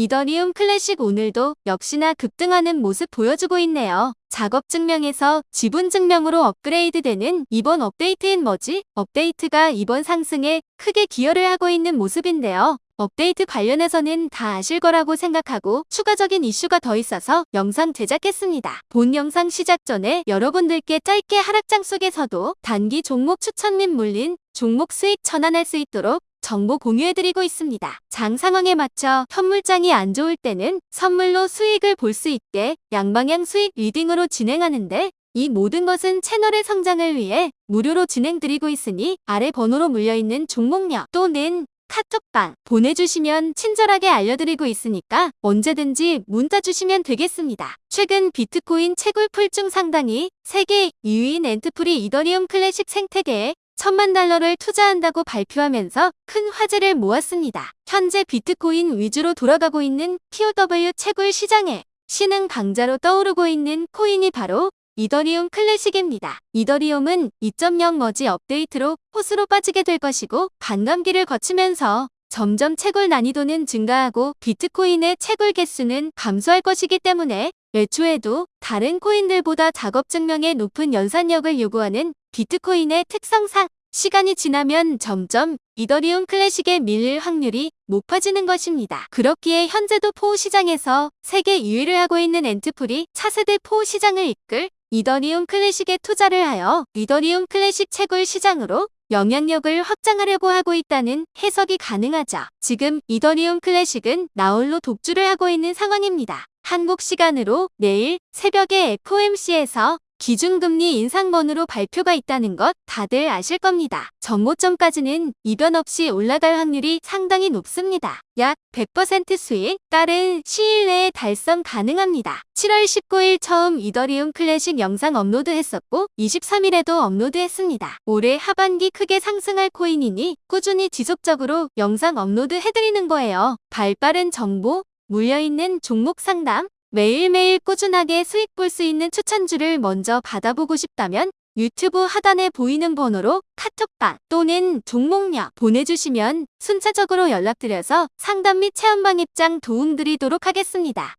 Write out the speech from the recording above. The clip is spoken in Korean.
이더리움 클래식 오늘도 역시나 급등하는 모습 보여주고 있네요. 작업 증명에서 지분 증명으로 업그레이드되는 이번 업데이트인 뭐지? 업데이트가 이번 상승에 크게 기여를 하고 있는 모습인데요. 업데이트 관련해서는 다 아실 거라고 생각하고 추가적인 이슈가 더 있어서 영상 제작했습니다. 본 영상 시작 전에 여러분들께 짧게 하락장 속에서도 단기 종목 추천 및 물린 종목 수익 전환할 수 있도록 정보 공유해드리고 있습니다. 장 상황에 맞춰 현물장이 안 좋을 때는 선물로 수익을 볼 수 있게 양방향 수익 리딩으로 진행하는데 이 모든 것은 채널의 성장을 위해 무료로 진행드리고 있으니 아래 번호로 물려있는 종목명 또는 카톡방 보내주시면 친절하게 알려드리고 있으니까 언제든지 문자 주시면 되겠습니다. 최근 비트코인 채굴풀 중 상당히 세계 2위인 엔트프리 이더리움 클래식 생태계에 천만 달러를 투자한다고 발표하면서 큰 화제를 모았습니다. 현재 비트코인 위주로 돌아가고 있는 POW 채굴 시장에 신흥 강자로 떠오르고 있는 코인이 바로 이더리움 클래식입니다. 이더리움은 2.0 머지 업데이트로 호수로 빠지게 될 것이고 반감기를 거치면서 점점 채굴 난이도는 증가하고 비트코인의 채굴 개수는 감소할 것이기 때문에 애초에도 다른 코인들보다 작업 증명에 높은 연산력을 요구하는 비트코인의 특성상 시간이 지나면 점점 이더리움 클래식에 밀릴 확률이 높아지는 것입니다. 그렇기에 현재도 포우 시장에서 세계 2위를 하고 있는 엔트풀이 차세대 포우 시장을 이끌 이더리움 클래식에 투자를 하여 이더리움 클래식 채굴 시장으로 영향력을 확장하려고 하고 있다는 해석이 가능하죠. 지금 이더리움 클래식은 나홀로 독주를 하고 있는 상황입니다. 한국 시간으로 내일 새벽에 FOMC에서 기준금리 인상번으로 발표가 있다는 것 다들 아실 겁니다. 전고점까지는 이변 없이 올라갈 확률이 상당히 높습니다. 약 100% 수익 빠른 시일 내에 달성 가능합니다. 7월 19일 처음 이더리움 클래식 영상 업로드했었고 23일에도 업로드했습니다. 올해 하반기 크게 상승할 코인이니 꾸준히 지속적으로 영상 업로드 해드리는 거예요. 발빠른 정보, 물려있는 종목 상담, 매일매일 꾸준하게 수익 볼 수 있는 추천주를 먼저 받아보고 싶다면 유튜브 하단에 보이는 번호로 카톡방 또는 종목명 보내주시면 순차적으로 연락드려서 상담 및 체험방 입장 도움드리도록 하겠습니다.